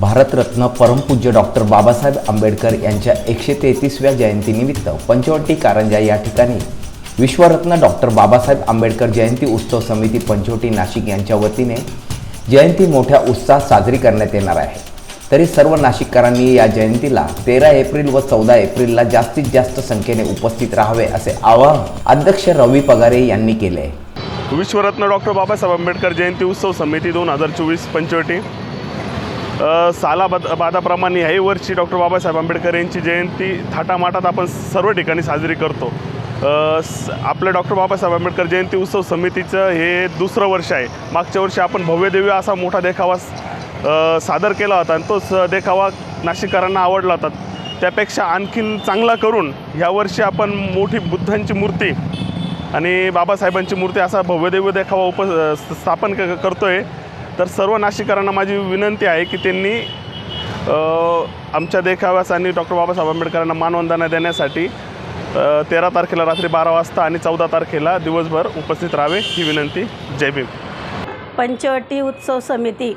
भारतरत्न परमपूज्य डॉक्टर बाबासाहेब आंबेडकर यांच्या एकशे तेहतीसव्या जयंतीनिमित्त पंचवटी कारंजा या ठिकाणी विश्वरत्न डॉक्टर बाबासाहेब आंबेडकर जयंती उत्सव समिती पंचवटी नाशिक यांच्या वतीने जयंती मोठ्या उत्साहात साजरी करण्यात येणार आहे. तरी सर्व नाशिककरांनी या जयंतीला तेरा एप्रिल व चौदा एप्रिलला जास्तीत जास्त संख्येने उपस्थित राहावे असे आवाहन अध्यक्ष रवी पगारे यांनी केले आहे. विश्वरत्न डॉक्टर बाबासाहेब आंबेडकर जयंती उत्सव समिती दोन हजार चोवीस पंचवटी सालाबाद बादाप्रमाणे ह्याही वर्षी डॉक्टर बाबासाहेब आंबेडकर यांची जयंती थाटामाटात आपण सर्व ठिकाणी साजरी करतो. स- आपल्या डॉक्टर बाबासाहेब आंबेडकर जयंती उत्सव समितीचं हे दुसरं वर्ष आहे. मागच्या वर्षी आपण भव्यदिव्य असा मोठा देखावा सादर केला होता आणि तोच देखावा नाशिककरांना आवडला होता. त्यापेक्षा आणखीन चांगला करून ह्यावर्षी आपण मोठी बुद्धांची मूर्ती आणि बाबासाहेबांची मूर्ती असा भव्यदेव्य देखावा उप स्थापन क करतो आहे तर सर्व नाशिकरांना माझी विनंती आहे की त्यांनी आमच्या देखाव्यास आणि डॉक्टर बाबासाहेब आंबेडकरांना मानवंदना देण्यासाठी तेरा तारखेला रात्री बारा वाजता आणि चौदा तारखेला दिवसभर उपस्थित राहावे ही विनंती. जय भीम. पंचवटी उत्सव समिती.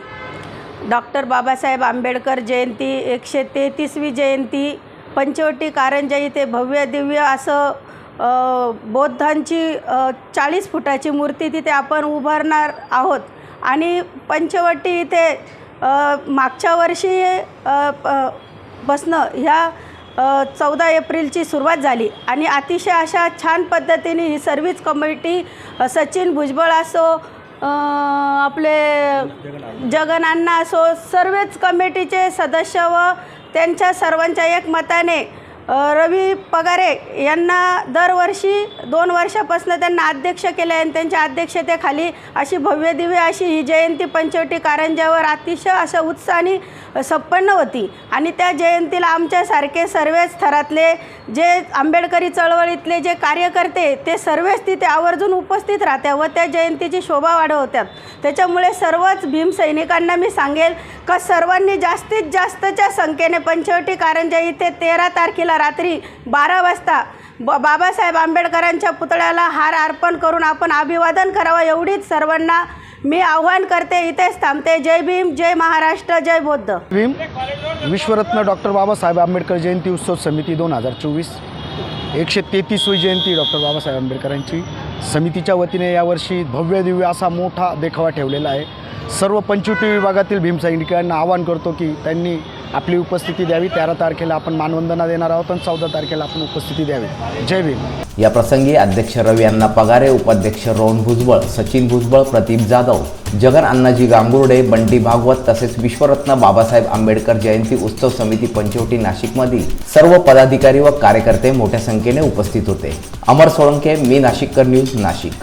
डॉक्टर बाबासाहेब आंबेडकर जयंती एकशे तेहतीसवी जयंती पंचवटी कारंजा इथे भव्य दिव्य असं बौद्धांची चाळीस फुटाची मूर्ती तिथे आपण उभारणार आहोत. आणि पंचवटी इथे मागच्या वर्षी प- बसणं ह्या चौदा एप्रिलची सुरुवात झाली. आणि अतिशय अशा छान पद्धतीने ही सर्व्हिस कमिटी सचिन भुजबळ असो आपले जगनांना असो सर्वच कमिटीचे सदस्य व त्यांच्या सर्वांच्या एकमताने रवी पगारे यांना दरवर्षी दोन वर्षापासून त्यांना अध्यक्ष केले आणि त्यांच्या अध्यक्षतेखाली अशी भव्य दिव्य अशी ही जयंती पंचवटी कारंजावर अतिशय असं उत्साहाने संपन्न होती. आणि त्या जयंतीला आमच्यासारखे सर्वच थरातले जे आंबेडकरी चळवळीतले जे कार्यकर्ते ते सर्वच तिथे आवर्जून उपस्थित राहत्या व त्या जयंतीची शोभा वाढवतात त्याच्यामुळे सर्वच भीमसैनिकांना मी सांगेल का सर्वांनी जास्तीत जास्तच्या संख्येने पंचवटी कारंजा इथे तेरा तारखेला रात्री बारा वाजता ब बाबासाहेब आंबेडकरांच्या पुतळ्याला हार अर्पण करून आपण अभिवादन करावं एवढीच सर्वांना मी आव्हान करते. इथेच थांबते. जय भीम जय महाराष्ट्र जय बौद्ध. भीम. विश्वरत्न डॉक्टर बाबासाहेब आंबेडकर जयंती उत्सव समिती दोन हजार चोवीस. एकशे तेहतीसवी जयंती डॉक्टर बाबासाहेब आंबेडकरांची. समितीच्या वतीने यावर्षी भव्य दिव्य असा मोठा देखावा ठेवलेला आहे. सर्व पंचवटी विभागातील भीमसैनिकांना आवाहन करतो की त्यांनी आपली उपस्थिती द्यावी. तेरा तारखेला आपण मानवंदना देणार आहोत आणि चौदा तारखेला आपण उपस्थिती द्यावी. जय भीम. या प्रसंगी अध्यक्ष रवी अण्णा पगारे उपाध्यक्ष रोहन भुजबळ सचिन भुजबळ प्रदीप जाधव जगन अण्णाजी गांगुर्डे बंटी भागवत तसेच विश्वरत्न बाबासाहेब आंबेडकर जयंती उत्सव समिती पंचवटी नाशिकमधील सर्व पदाधिकारी व कार्यकर्ते मोठ्या संख्येने उपस्थित होते. अमर सोळंके मी नाशिककर न्यूज नाशिक.